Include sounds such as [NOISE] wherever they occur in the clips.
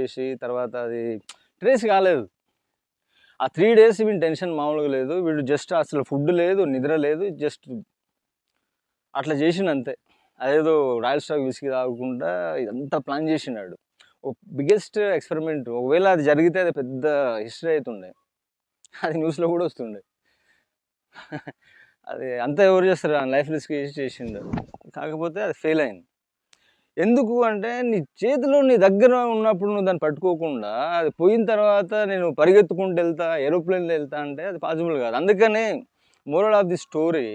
చేసి తర్వాత అది ట్రేస్ కాలేదు. ఆ త్రీ డేస్ వీడి టెన్షన్ మామూలుగా లేదు. వీడు జస్ట్ అసలు ఫుడ్ లేదు నిద్ర లేదు జస్ట్ అట్లా చేసిండు అంతే అదేదో రాయల్ స్టాక్ విసికి తాగకుండా ఇదంతా ప్లాన్ చేసినాడు ఒక బిగ్గెస్ట్ ఎక్స్పెరిమెంట్ ఒకవేళ అది జరిగితే అది పెద్ద హిస్టరీ అవుతుండే అది న్యూస్లో కూడా వస్తుండే. [LAUGHS] అది అంతా ఎవరు చేస్తారు? లైఫ్ రిస్క్ చేసి చేసిండు. కాకపోతే అది ఫెయిల్ అయింది. ఎందుకు అంటే నీ చేతిలో నీ దగ్గర ఉన్నప్పుడు నువ్వు దాన్ని పట్టుకోకుండా అది పోయిన తర్వాత నేను పరిగెత్తుకుంటూ వెళ్తా ఏరోప్లేన్లో వెళ్తా అంటే అది పాసిబుల్ కాదు. అందుకనే మోరల్ ఆఫ్ ది స్టోరీ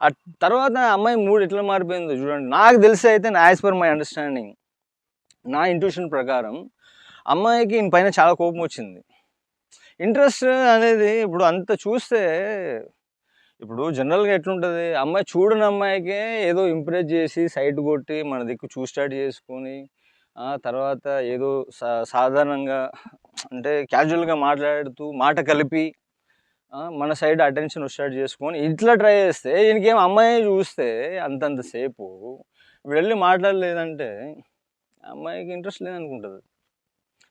ఆ తర్వాత ఆ అమ్మాయి మూడు ఎట్లా మారిపోయిందో చూడండి. నాకు తెలిసి అయితే నా యాజ్ పర్ మై అండర్స్టాండింగ్ నా ఇంట్యూషన్ ప్రకారం అమ్మాయికి పైన చాలా కోపం వచ్చింది. ఇంట్రెస్ట్ అనేది ఇప్పుడు అంత చూస్తే ఇప్పుడు జనరల్గా ఎట్లుంటుంది? అమ్మాయి చూడని అమ్మాయికే ఏదో ఇంప్రెస్ చేసి సైట్ కొట్టి మన దిక్కు చూ స్టార్ట్ చేసుకొని ఆ తర్వాత ఏదో సా సాధారణంగా అంటే క్యాజువల్గా మాట్లాడుతూ మాట కలిపి మన సైడ్ అటెన్షన్ స్టార్ట్ చేసుకొని ఇట్లా ట్రై చేస్తే ఈయనకేం అమ్మాయి చూస్తే అంతంతసేపు వెళ్ళి మాట్లాడలేదంటే అమ్మాయికి ఇంట్రెస్ట్ లేదనుకుంటుంది.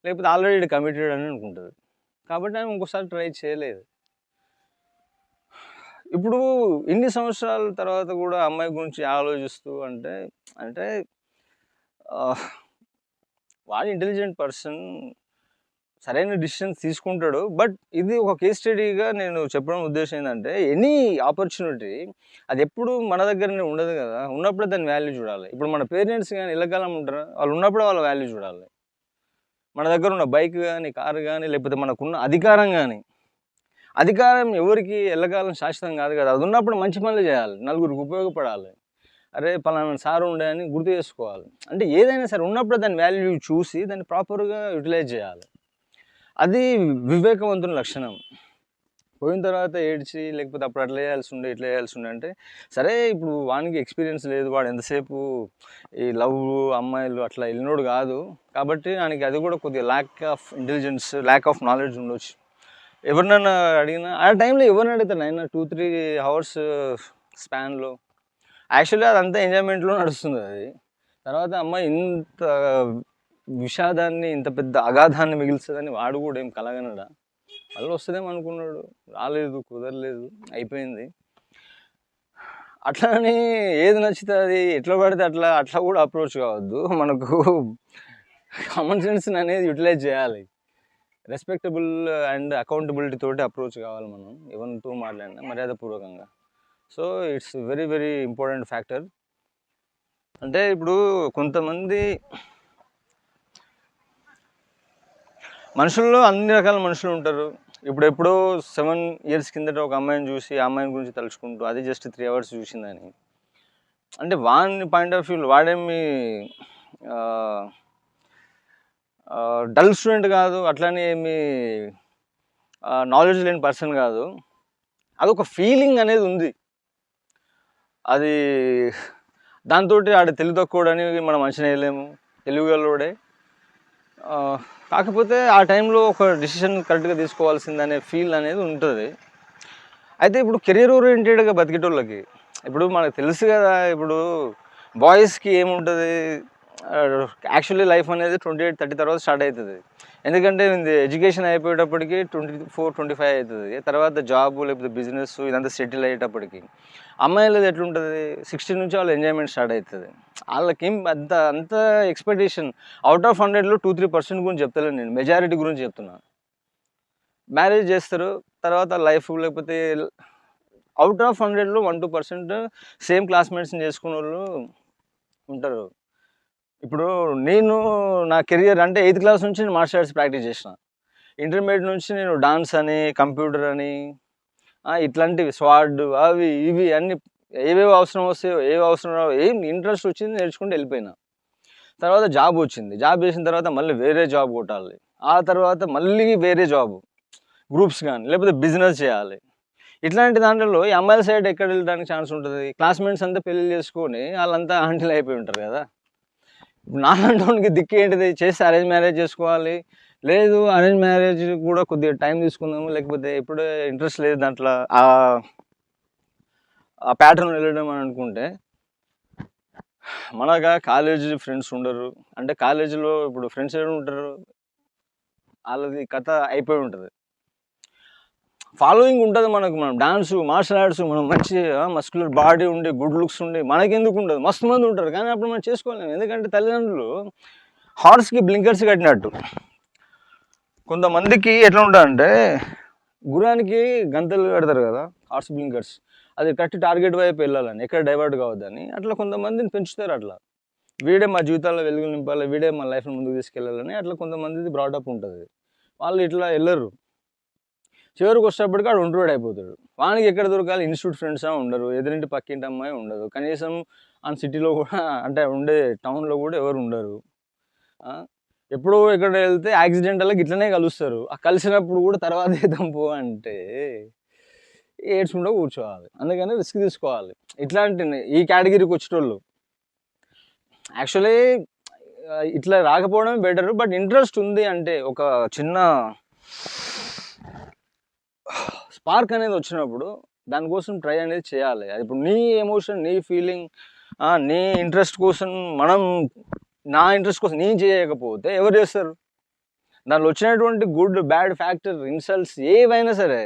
లేకపోతే ఆల్రెడీ కమిటెడ్ అని అనుకుంటుంది. కాబట్టి ఆమె ఇంకోసారి ట్రై చేయలేదు. ఇప్పుడు ఇన్ని సంవత్సరాల తర్వాత కూడా అమ్మాయి గురించి ఆలోచిస్తూ అంటే అంటే వాడు ఇంటెలిజెంట్ పర్సన్ సరైన డిసిషన్స్ తీసుకుంటాడు. బట్ ఇది ఒక కేస్ స్టడీగా నేను చెప్పడం ఉద్దేశం ఏంటంటే ఎనీ ఆపర్చునిటీ అది ఎప్పుడు మన దగ్గరనే ఉండదు కదా. ఉన్నప్పుడే దాని వాల్యూ చూడాలి. ఇప్పుడు మన పేరెంట్స్ కానీ ఇళ్ళకాలం ఉంటారు? వాళ్ళు ఉన్నప్పుడే వాళ్ళ వాల్యూ చూడాలి. మన దగ్గర ఉన్న బైక్ కానీ కారు కానీ లేకపోతే మనకున్న అధికారం కానీ అధికారం ఎవరికి ఎల్లకాలం శాశ్వతం కాదు కదా. అది ఉన్నప్పుడు మంచి పనులు చేయాలి. నలుగురికి ఉపయోగపడాలి. అరే పలానా సార్ ఉండే అని గుర్తు చేసుకోవాలి. అంటే ఏదైనా సరే ఉన్నప్పుడు దాని వాల్యూ చూసి దాన్ని ప్రాపర్గా యూటిలైజ్ చేయాలి. అది వివేకవంతుని లక్షణం. పోయిన తర్వాత ఏడ్చి లేకపోతే అప్పుడు అట్లా చేయాల్సి ఉండే ఇట్లా చేయాల్సి ఉండే అంటే సరే ఇప్పుడు వానికి ఎక్స్పీరియన్స్ లేదు. వాడు ఎంతసేపు ఈ లవ్ అమ్మాయిలు అట్లా వెళ్ళినోడు కాదు. కాబట్టి దానికి అది కూడా కొద్దిగా lack of intelligence lack of knowledge ఉండొచ్చు. ఎవరినైనా అడిగినా ఆ టైంలో ఎవరిని అడుగుతాను అయినా టూ త్రీ అవర్స్ స్పాన్లో. యాక్చువల్లీ అదంతా ఎంజాయ్మెంట్లో నడుస్తుంది అది. తర్వాత అమ్మాయి ఇంత విషాదాన్ని ఇంత పెద్ద అగాధాన్ని మిగిల్స్తుందని వాడు కూడా ఏం కలగనడా. మళ్ళీ వస్తుందేమో అనుకున్నాడు. రాలేదు కుదరలేదు అయిపోయింది. అట్లానే ఏది నచ్చితే అది ఎట్లా పడితే అట్లా అట్లా కూడా అప్రోచ్ కావద్దు. మనకు కామన్ సెన్స్ అనేది యూటిలైజ్ చేయాలి. రెస్పెక్టబుల్ అండ్ అకౌంటబిలిటీ తోటి అప్రోచ్ కావాలి మనం. ఎవరితో మాట్లాడినా మర్యాదపూర్వకంగా. So it's very very important factor అంటే ఇప్పుడు కొంతమంది మనుషుల్లో అన్ని రకాల మనుషులు ఉంటారు. ఇప్పుడు ఎప్పుడో సెవెన్ ఇయర్స్ కిందట ఒక అమ్మాయిని చూసి ఆ అమ్మాయిని గురించి తలుచుకుంటూ అది జస్ట్ త్రీ అవర్స్ చూసిందని. అంటే వాని పాయింట్ ఆఫ్ వ్యూ వాడేమి డల్ స్టూడెంట్ కాదు అట్లనే ఏమి నాలెడ్జ్ లేని పర్సన్ కాదు. అదొక ఫీలింగ్ అనేది ఉంది. అది దాంతో ఆడ తెలివి తక్కువడని మనం అంచనా వేయలేము తెలుగులోడే కాకపోతే ఆ టైంలో ఒక డిసిషన్ కరెక్ట్గా తీసుకోవాల్సిందనే ఫీల్ అనేది ఉంటుంది. అయితే ఇప్పుడు కెరీర్ ఓరియంటెడ్గా బతికేటోళ్ళకి ఇప్పుడు మనకు తెలుసు కదా ఇప్పుడు బాయ్స్కి ఏముంటుంది? యాక్చువల్లీ లైఫ్ అనేది ట్వంటీ ఎయిట్ థర్టీ తర్వాత స్టార్ట్ అవుతుంది ఎందుకంటే ఎడ్యుకేషన్ అయిపోయేటప్పటికి ట్వంటీ ఫోర్ ట్వంటీ ఫైవ్ అవుతుంది తర్వాత జాబ్ లేకపోతే బిజినెస్ ఇదంతా సెటిల్ అయ్యేటప్పటికి అమ్మాయిలది ఎట్లుంటుంది? సిక్స్టీన్ నుంచి వాళ్ళ ఎంజాయ్మెంట్ స్టార్ట్ అవుతుంది వాళ్ళకి అంత అంత ఎక్స్పెక్టేషన్ అవుట్ ఆఫ్ హండ్రెడ్లో టూ త్రీ పర్సెంట్ గురించి చెప్తలేను నేను. మెజారిటీ గురించి చెప్తున్నాను మ్యారేజ్ చేస్తారు తర్వాత లైఫ్ లేకపోతే అవుట్ ఆఫ్ హండ్రెడ్లో వన్ టూ పర్సెంట్ సేమ్ క్లాస్మేట్స్ని చేసుకునే వాళ్ళు ఉంటారు. ఇప్పుడు నేను నా కెరియర్ అంటే ఎయిత్ క్లాస్ నుంచి నేను మార్షల్ ఆర్ట్స్ ప్రాక్టీస్ చేసిన. ఇంటర్మీడియట్ నుంచి నేను డాన్స్ అని కంప్యూటర్ అని ఇట్లాంటివి స్వాడ్ అవి ఇవి అన్ని ఏవేవి అవసరం వస్తాయో ఏవి అవసరం రావో ఏం ఇంట్రెస్ట్ వచ్చింది నేర్చుకుంటూ వెళ్ళిపోయినా. తర్వాత జాబ్ వచ్చింది. జాబ్ చేసిన తర్వాత మళ్ళీ వేరే జాబ్ కొట్టాలి. ఆ తర్వాత మళ్ళీ వేరే జాబ్ గ్రూప్స్ కానీ లేకపోతే బిజినెస్ చేయాలి. ఇట్లాంటి దాంట్లో ఈ అమ్మాయిల సైడ్ ఎక్కడ వెళ్ళడానికి ఛాన్స్ ఉంటుంది? క్లాస్మేట్స్ అంతా పెళ్ళి చేసుకొని వాళ్ళంతా ఆంటీలు అయిపోయి ఉంటారు కదా? నాలాంటి దిక్కు ఏంటిది? చేసి అరేంజ్ మ్యారేజ్ చేసుకోవాలి. లేదు అరేంజ్ మ్యారేజ్ కూడా కొద్దిగా టైం తీసుకుందాము. లేకపోతే ఇప్పుడే ఇంట్రెస్ట్ లేదు దాంట్లో. ఆ ప్యాటర్న్ వెళ్ళడం అని అనుకుంటే మనగా కాలేజీ ఫ్రెండ్స్ ఉండరు. అంటే కాలేజీలో ఇప్పుడు ఫ్రెండ్స్ ఎవరు ఉంటారు? వాళ్ళది కథ అయిపోయి ఉంటుంది. ఫాలోయింగ్ ఉంటుంది మనకు మనం డాన్స్ మార్షల్ ఆర్ట్స్ మనం మంచి మస్కులర్ బాడీ ఉండి గుడ్ లుక్స్ ఉండి మనకెందుకు ఉండదు. మస్తు మంది ఉంటారు కానీ అప్పుడు మనం చేసుకోలేము. ఎందుకంటే తల్లిదండ్రులు హార్స్కి బ్లింకర్స్ కట్టినట్టు. కొంతమందికి ఎట్లా ఉంటారంటే గురానికి గంతలు కడతారు కదా హార్స్ బ్లింకర్స్ అది కట్టి టార్గెట్ వైపు వెళ్ళాలని ఎక్కడ డైవర్ట్ కావద్దని అట్లా కొంతమందిని పెంచుతారు అట్లా. వీడే మా జీవితాల్లో వెలుగు నింపాలి వీడే మా లైఫ్ని ముందుకు తీసుకెళ్ళాలని అట్లా కొంతమందిది బ్రాడప్ ఉంటుంది. వాళ్ళు ఇట్లా వెళ్ళరు. చివరికి వచ్చేటప్పటికి ఆడు ఒంటరివాడు అయిపోతాడు. వానికి ఎక్కడ దొరకాలి? ఇన్స్టిట్యూట్ ఫ్రెండ్స్ ఉండరు. ఎదురింటి పక్కింటి అమ్మాయి ఉండదు. కనీసం ఆ సిటీలో కూడా అంటే ఉండే టౌన్లో కూడా ఎవరు ఉండరు. ఎప్పుడో ఎక్కడ వెళ్తే యాక్సిడెంటల్గా ఇట్లనే కలుస్తారు. ఆ కలిసినప్పుడు కూడా తర్వాత ఏదాం పో అంటే ఏడ్చుకుంటూ కూర్చోవాలి. అందుకని రిస్క్ తీసుకోవాలి. ఇట్లాంటి ఈ కేటగిరీకి వచ్చేటోళ్ళు. యాక్చువల్లీ ఇట్లా రాకపోవడం బెటర్ బట్ ఇంట్రెస్ట్ ఉంది అంటే ఒక చిన్న స్పార్క్ అనేది వచ్చినప్పుడు దానికోసం ట్రై అనేది చేయాలి. అది ఇప్పుడు నీ ఎమోషన్ నీ ఫీలింగ్ నీ ఇంట్రెస్ట్ కోసం మనం నా ఇంట్రెస్ట్ కోసం నేను చేయకపోతే ఎవరు చేస్తారు? దానిలో వచ్చినటువంటి గుడ్ బ్యాడ్ ఫ్యాక్టర్ ఇన్సల్ట్స్ ఏవైనా సరే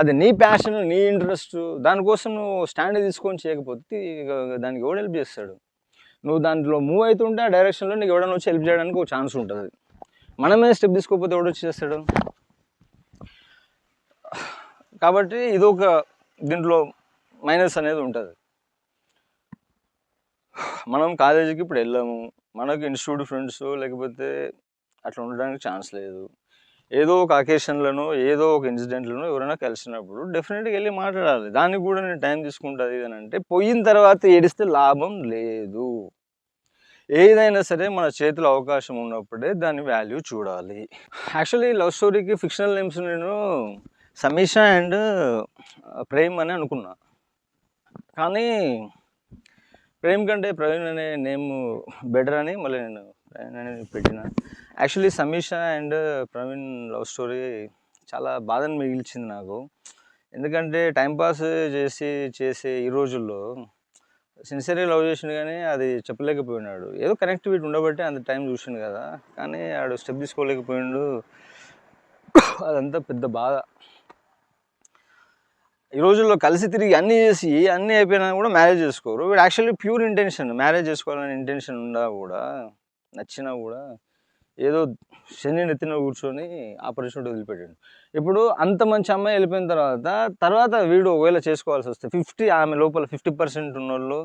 అది నీ ప్యాషన్ నీ ఇంట్రెస్ట్ దానికోసం నువ్వు స్టాండ్ తీసుకొని చేయకపోతే దానికి ఎవడు హెల్ప్ చేస్తాడు? నువ్వు దాంట్లో మూవ్ అవుతుంటే ఆ డైరెక్షన్లో నీకు ఎవడన్నా వచ్చి హెల్ప్ చేయడానికి ఒక ఛాన్స్ ఉంటుంది. మనమే స్టెప్ తీసుకోకపోతే ఎవడు వచ్చి చేస్తాడు? కాబట్టి ఇది ఒక దీంట్లో మైనస్ అనేది ఉంటుంది. మనం కాలేజీకి ఇప్పుడు వెళ్ళాము. మనకు ఇన్స్టిట్యూట్ ఫ్రెండ్స్ లేకపోతే అట్లా ఉండడానికి ఛాన్స్ లేదు. ఏదో ఒక అకేషన్లను ఏదో ఒక ఇన్సిడెంట్లను ఎవరైనా కలిసినప్పుడు డెఫినెట్గా వెళ్ళి మాట్లాడాలి. దానికి కూడా నేను టైం తీసుకుంటుంది అని అంటే పోయిన తర్వాత ఏడిస్తే లాభం లేదు. ఏదైనా సరే మన చేతిలో అవకాశం ఉన్నప్పుడే దాని వాల్యూ చూడాలి. యాక్చువల్లీ లవ్ స్టోరీకి ఫిక్షనల్ నేమ్స్ నేను సమీష అండ్ ప్రేమ్ అని అనుకున్నా. కానీ ప్రేమ్ కంటే ప్రవీణ్ అనే నేమ్ బెటర్ అని మళ్ళీ నేను ప్రవీణ్ అనేది పెట్టిన. Actually Samisha and Praveen love story చాలా బాధను మిగిల్చింది నాకు. ఎందుకంటే టైంపాస్ చేసి చేసే ఈ రోజుల్లో సిన్సియర్గా లవ్ చేసిండు కానీ అది చెప్పలేకపోయినాడు. ఏదో కనెక్టివిటీ ఉండబట్టి అంత టైం చూసిండు కదా. కానీ ఆడు స్టెప్ తీసుకోలేకపోయిండు. అదంతా పెద్ద బాధ. ఈ రోజుల్లో కలిసి తిరిగి అన్నీ చేసి అన్నీ అయిపోయినా కూడా మ్యారేజ్ చేసుకోరు. వీడు యాక్చువల్లీ ప్యూర్ ఇంటెన్షన్ మ్యారేజ్ చేసుకోవాలని ఇంటెన్షన్ ఉన్నా కూడా నచ్చినా కూడా ఏదో శని నెత్తిన కూర్చొని ఆపర్చునిటీ వదిలిపెట్టాడు. ఇప్పుడు అంత మంచి అమ్మాయి వెళ్ళిపోయిన తర్వాత తర్వాత వీడు ఒకవేళ చేసుకోవాల్సి వస్తే ఫిఫ్టీ ఆమె లోపల ఫిఫ్టీ పర్సెంట్ ఉన్నోళ్ళు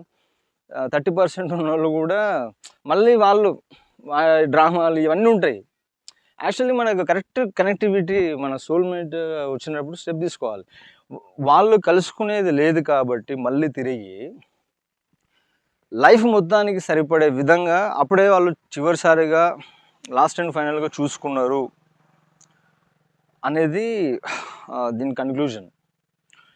థర్టీ పర్సెంట్ ఉన్నోళ్ళు కూడా మళ్ళీ వాళ్ళు డ్రామాలు ఇవన్నీ ఉంటాయి. యాక్చువల్లీ మనకు కరెక్ట్ కనెక్టివిటీ మన సోల్మేట్ వచ్చినప్పుడు స్టెప్ తీసుకోవాలి. వాళ్ళు కలుసుకునేది లేదు కాబట్టి మళ్ళీ తిరిగి లైఫ్ మొత్తానికి సరిపడే విధంగా అప్పుడే వాళ్ళు చివరిసారిగా లాస్ట్ అండ్ ఫైనల్గా చూసుకున్నారు అనేది దీని కన్క్లూజన్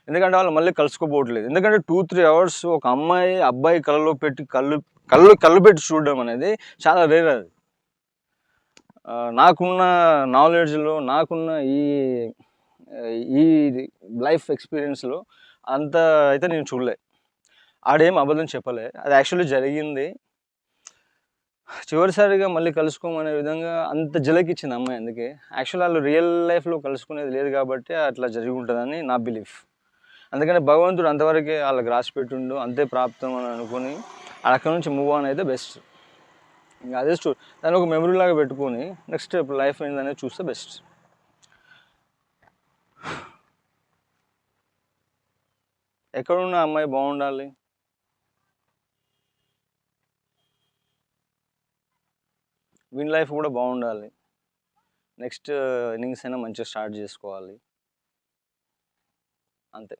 ఎందుకంటే వాళ్ళు మళ్ళీ కలుసుకోపోవట్లేదు ఎందుకంటే టూ త్రీ అవర్స్ ఒక అమ్మాయి అబ్బాయి కళ్ళలో పెట్టి కళ్ళు కళ్ళు కళ్ళు పెట్టి చూడడం అనేది చాలా రేర్ అది. నాకున్న నాలెడ్జ్లో నాకున్న ఈ ఈ లైఫ్ ఎక్స్పీరియన్స్లో అంత అయితే నేను చూడలే. ఆడేం అబద్ధం చెప్పలే. అది యాక్చువల్లీ జరిగింది. చివరిసారిగా మళ్ళీ కలుసుకోమనే విధంగా అంత జలకిచ్చింది అమ్మాయి అందుకే. యాక్చువల్ వాళ్ళు రియల్ లైఫ్లో కలుసుకునేది లేదు కాబట్టి అట్లా జరిగి ఉంటుందని నా బిలీఫ్. అందుకని భగవంతుడు అంతవరకే వాళ్ళకి రాసి పెట్టుండు అంతే ప్రాప్తం అని అనుకుని అక్కడ నుంచి మూవ్ ఆన్ అయితే బెస్ట్ ఇంకా అదే స్టోరీ దాన్ని ఒక మెమరీ లాగా పెట్టుకొని నెక్స్ట్ లైఫ్ ఏంటనేది చూస్తే బెస్ట్ ఎక్కడున్న అమ్మాయి బాగుండాలి. విన్ లైఫ్ కూడా బాగుండాలి. నెక్స్ట్ ఇన్నింగ్స్ అయినా మంచిగా స్టార్ట్ చేసుకోవాలి. అంతే.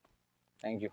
Thank you